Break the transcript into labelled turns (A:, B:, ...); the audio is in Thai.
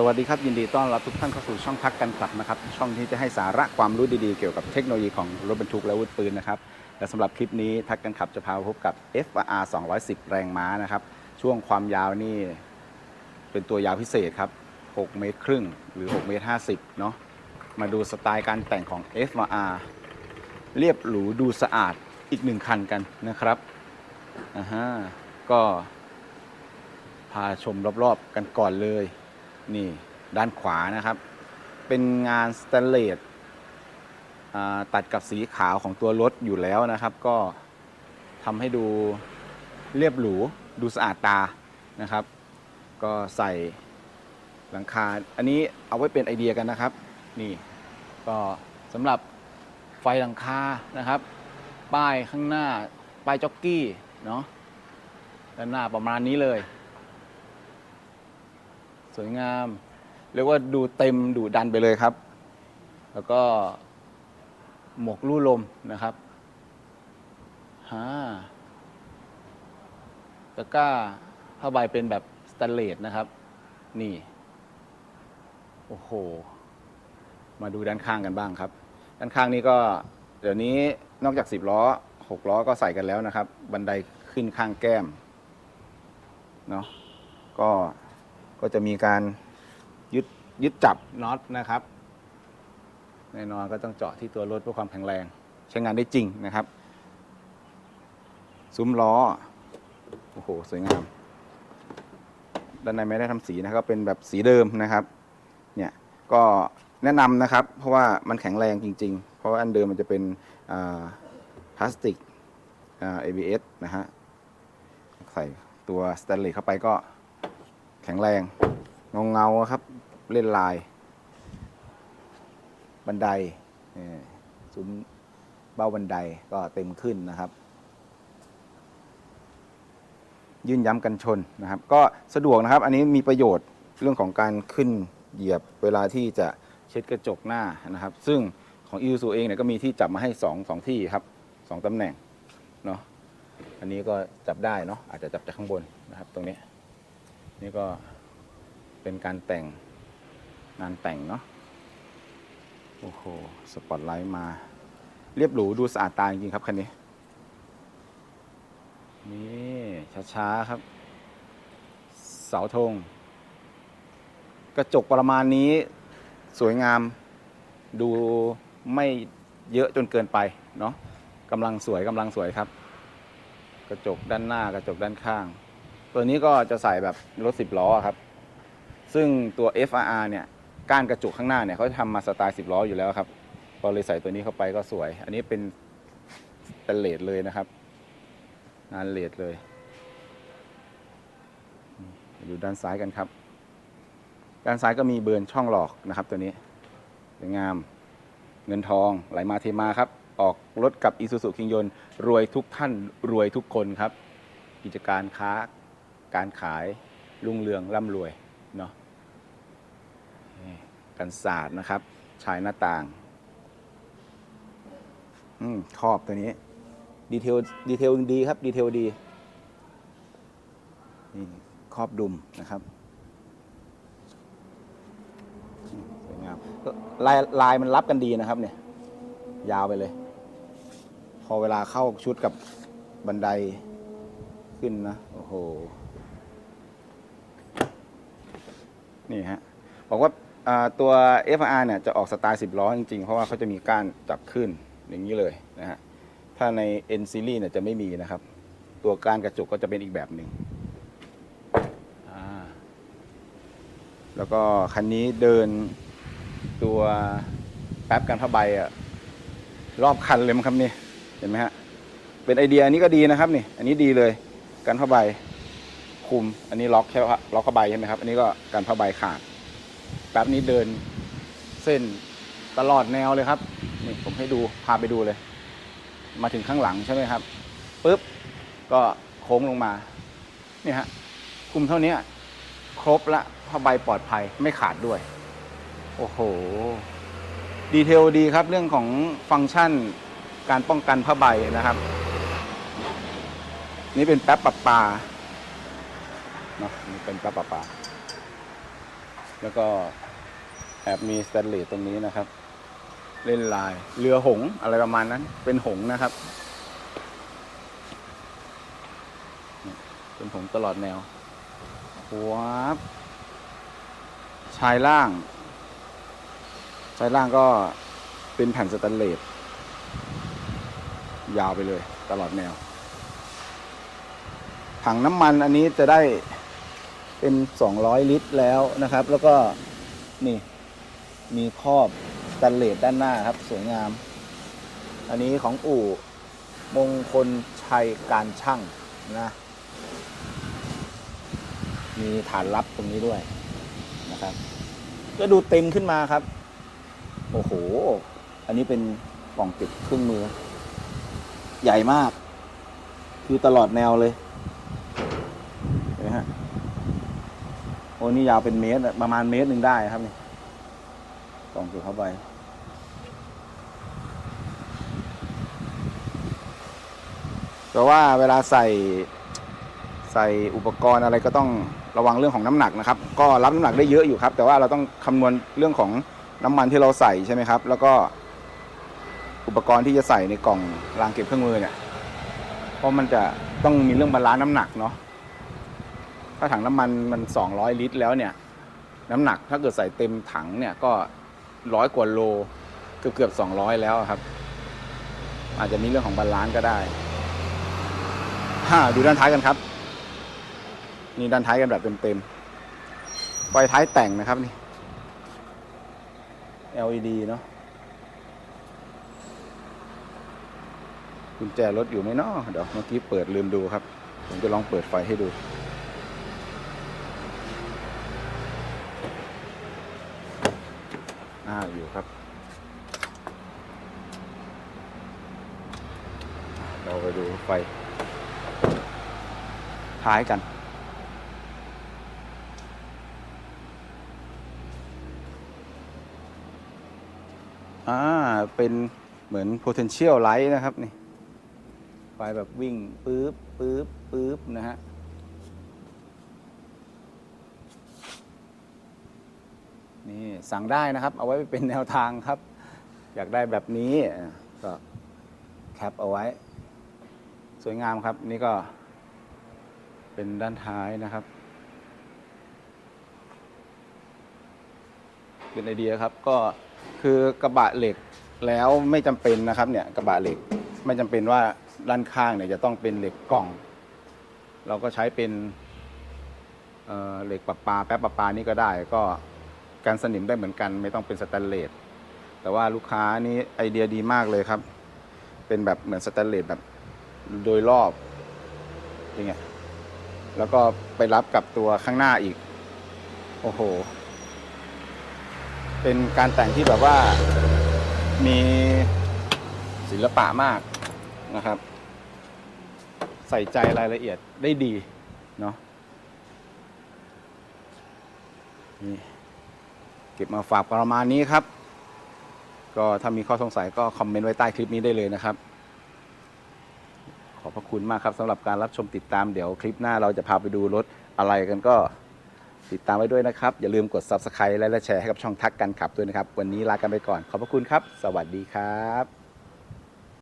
A: สวัสดีครับ ยินดีต้อนรับทุกท่านเข้าสู่ช่องพักกันกลับนะครับ ช่องที่จะให้สาระความรู้ดีๆ เกี่ยวกับเทคโนโลยีของรถบรรทุกและอาวุธปืนนะครับและสำหรับคลิปนี้ทักกันขับจะพาพบกับ FR 210 แรงม้านะครับ ช่วงความยาวนี่ เป็นตัวยาวพิเศษครับ 6 เมตรครึ่งหรือ 6 เมตร 50 เนาะมาดูสไตล์การแต่งของ FR เรียบหรูดูสะอาดอีกหนึ่งคันกันนะครับอ่าฮะก็พาชมรอบๆกันก่อนเลย นี่ด้านขวานะครับ เป็นงานสแตนเลสตัดกับสีขาวของตัวรถอยู่แล้วนะครับ ก็ทำให้ดูเรียบหรูดูสะอาดตานะครับ ก็ใส่หลังคา อันนี้เอาไว้เป็นไอเดียกันนะครับ นี่ก็สำหรับไฟหลังคานะครับ ป้ายข้างหน้าป้ายจ็อกกี้เนาะด้านหน้าประมาณนี้เลย สวยงาม เรียกว่าดูเต็มดูดันไปเลยครับ แล้วก็หมวกลู่ลมนะครับฮาตะกร้าผ้าใบเป็นแบบสแตนเลสนะครับ นี่ โอ้โห มาดูด้านข้างกันบ้างครับ ด้านข้างนี้ก็ เดี๋ยวนี้นอกจาก10ล้อ6ล้อก็ใส่กันแล้วนะครับ บันไดขึ้นข้างแก้ม เนาะก็ ก็จะมีการยึดยึดจับน็อตนะครับ แน่นอนก็ต้องเจาะที่ตัวรถเพื่อความแข็งแรง ใช้งานได้จริงนะครับ ซุ้มล้อ โอ้โห สวยงาม ด้านในไม่ได้ทำสีนะครับ เป็นแบบสีเดิมนะครับ เนี่ย ก็แนะนำนะครับ เพราะว่ามันแข็งแรงจริง ๆ เพราะว่าอันเดิมมันจะเป็นพลาสติกอ่า ABS นะฮะ ใส่ตัวสแตนเลสเข้าไปก็ ข็งแรงเงาเงาครับ เล่นลาย บันไดเอ่อซุ้มเบ้าบันไดก็เต็มขึ้นนะครับ ยื่นย้ำกันชนนะครับ ก็สะดวกนะครับ อันนี้มีประโยชน์เรื่องของการขึ้นเหยียบเวลาที่จะเช็ดกระจกหน้านะครับ ซึ่งของอีซูเองเนี่ยก็มีที่จับมาให้สองสองที่ครับสองตำแหน่งเนาะอันนี้ก็จับได้เนาะอาจจะจับจากข้างบนนะครับตรงนี้ นี่ก็เป็นการแต่งงานแต่งเนาะโอ้โห สปอตไลท์มา เรียบหรูดูสะอาดตาจริงครับคันนี้ นี่ช้าๆครับ เสาธง กระจกประมาณนี้สวยงามดูไม่เยอะจนเกินไปเนาะกำลังสวยกำลังสวยครับ กระจกด้านหน้ากระจกด้านข้าง ตัวนี้ก็จะใส่แบบรถ 10 ล้อครับ ซึ่งตัว FRR เนี่ย ก้านกระจกข้างหน้าเนี่ยเขาทำมาสไตล์ 10 ล้ออยู่แล้วครับพอเลยใส่ตัวนี้เข้าไปก็สวย อันนี้เป็นเป็นเลดเลยนะครับ งานเลดเลยนี่ดูด้านซ้ายกันครับ ด้านซ้ายก็มีเบิร์นช่องหลอกนะครับ ตัวนี้สวยงาม เงินทองไหลมาเทมาครับ ออกรถกับอีซูซูคิงยนรวยทุกท่านรวยทุกคนครับ กิจการค้า การขายรุ่งเรืองร่ำรวยเนาะกันศาสตร์นะครับ ชายหน้าต่างอืมครอบตัวนี้ ดีเทลดีเทลดีครับ ดีเทลดีนี่ครอบดุมนะครับสวยงามลายลายมันรับกันดีนะครับ เนี่ย ยาวไปเลย พอเวลาเข้าชุดกับบันไดขึ้นนะ โอ้โห นี่ฮะบอกว่าอ่าตัว FR เนี่ยจะออกสไตล์ 10 ล้อจริงๆ เพราะว่าเขาจะมีก้านจับขึ้นอย่างนี้เลยนะฮะถ้าใน N series เนี่ยจะไม่มีนะครับ ตัวก้านกระจกก็จะเป็นอีกแบบหนึ่งอ่าแล้วก็คันนี้เดินตัวแป๊บกันผ้าใบอะรอบคันเลยมั้งครับนี่เห็นไหมฮะเป็นไอเดียอันนี้ก็ดีนะครับนี่ อันนี้ดีเลยกันผ้าใบ คุม อันนี้ล็อกแค่ล็อกผ้าใบใช่ไหมครับ อันนี้ก็กันผ้าใบขาด แป๊บนี้เดินเส้นตลอดแนวเลยครับ นี่ผมให้ดูพาไปดูเลย มาถึงข้างหลังใช่ไหมครับปุ๊บก็โค้งลงมานี่ฮะคุมเท่านี้ครบละผ้าใบปลอดภัยไม่ขาดด้วย โอ้โห ดีเทลดีครับเรื่องของฟังก์ชันการป้องกันผ้าใบนะครับ นี่เป็นแป๊บปรับปลา เนาะนี่เป็นป๊บปรับปลาแล้วก็แอบมีสแตนเลสตรงนี้นะครับ เล่นลายเรือหงอะไรประมาณนั้น เป็นหงนะครับ เป็นหงตลอดแนววับชายล่าง ชายล่างก็เป็นแผ่นสแตนเลสยาวไปเลยตลอดแนว ถังน้ำมันอันนี้จะได้ เป็น 200 ลิตรแล้วนะครับ แล้วก็นี่มีครอบสแตนเลสด้านหน้าครับ สวยงาม อันนี้ของอู่มงคลชัยการช่างนะมีฐานลับตรงนี้ด้วยนะครับ ก็ดูเต็มขึ้นมาครับ โอ้โห อันนี้เป็นกล่องเก็บเครื่องมือ ใหญ่มาก คือตลอดแนวเลยเห็นไหมฮะ อ้นี่ยาวเป็นเมตรประมาณเมตรหนึ่งได้ครับนี่กล่องเก็บเข้าไป แต่ว่าเวลาใส่ใส่อุปกรณ์อะไรก็ต้องระวังเรื่องของน้ำหนักนะครับ ก็รับน้ำหนักได้เยอะอยู่ครับ แต่ว่าเราต้องคำนวณเรื่องของน้ำมันที่เราใส่ใช่ไหมครับ แล้วก็อุปกรณ์ที่จะใส่ในกล่องรางเก็บเครื่องมือเนี่ย เพราะมันจะต้องมีเรื่องบาลานซ์น้ำหนักเนาะ ถ้าถังน้ำมันมัน 200 ลิตร แล้วเนี่ยน้ำหนักถ้าเกิดใส่เต็มถังเนี่ยก็ร้อยกว่าโลเกือบเกือบ200แล้วครับ อาจจะมีเรื่องของบาลานซ์ก็ได้ฮ่าดูด้านท้ายกันครับ นี่ด้านท้ายกันแบบเต็มๆไฟท้ายแต่งนะครับนี่ LED เนาะกุญแจรถอยู่ไหมเนาะเดี๋ยวเมื่อกี้เปิดลืมดูครับ ผมจะลองเปิดไฟให้ดู อ่าอยู่ครับ เราไปดูไฟ ท้ายกันอ่าเป็นเหมือน potential light นะครับ นี่ ไฟแบบวิ่ง ปื๊บ ปื๊บ ปื๊บ นะฮะ สั่งได้นะครับ เอาไว้เป็นแนวทางครับ อยากได้แบบนี้ก็แคปเอาไว้ สวยงามครับ นี่ก็เป็นด้านท้ายนะครับ เป็นไอเดียครับก็คือกระบะเหล็กแล้วไม่จำเป็นนะครับเนี่ยกระบะเหล็กไม่จำเป็นว่าด้านข้างเนี่ยจะต้องเป็นเหล็กกล่อง เราก็ใช้เป็นเเหล็กปะปาแป๊บปะปานี่ก็ได้ก็ การสนิมได้เหมือนกัน ไม่ต้องเป็นสแตนเลสแต่ว่าลูกค้านี่ไอเดียดีมากเลยครับ เป็นแบบเหมือนสแตนเลสแบบโดยรอบอย่างเงี้ยแล้วก็ไปรับกับตัวข้างหน้าอีก โอ้โห เป็นการแต่งที่แบบว่ามีศิลปะมากนะครับ ใส่ใจรายละเอียดได้ดีเนาะนี่ เก็บมาฝากประมาณนี้ครับ ก็ถ้ามีข้อสงสัยก็คอมเมนต์ไว้ใต้คลิปนี้ได้เลยนะครับ ขอบพระคุณมากครับสำหรับการรับชมติดตามเดี๋ยวคลิปหน้าเราจะพาไปดูรถอะไรกันก็ติดตามไว้ด้วยนะครับ อย่าลืมกด subscribe และแชร์ให้กับช่องทักกันขับด้วยนะครับ วันนี้ลากันไปก่อน ขอบพระคุณครับ สวัสดีครับ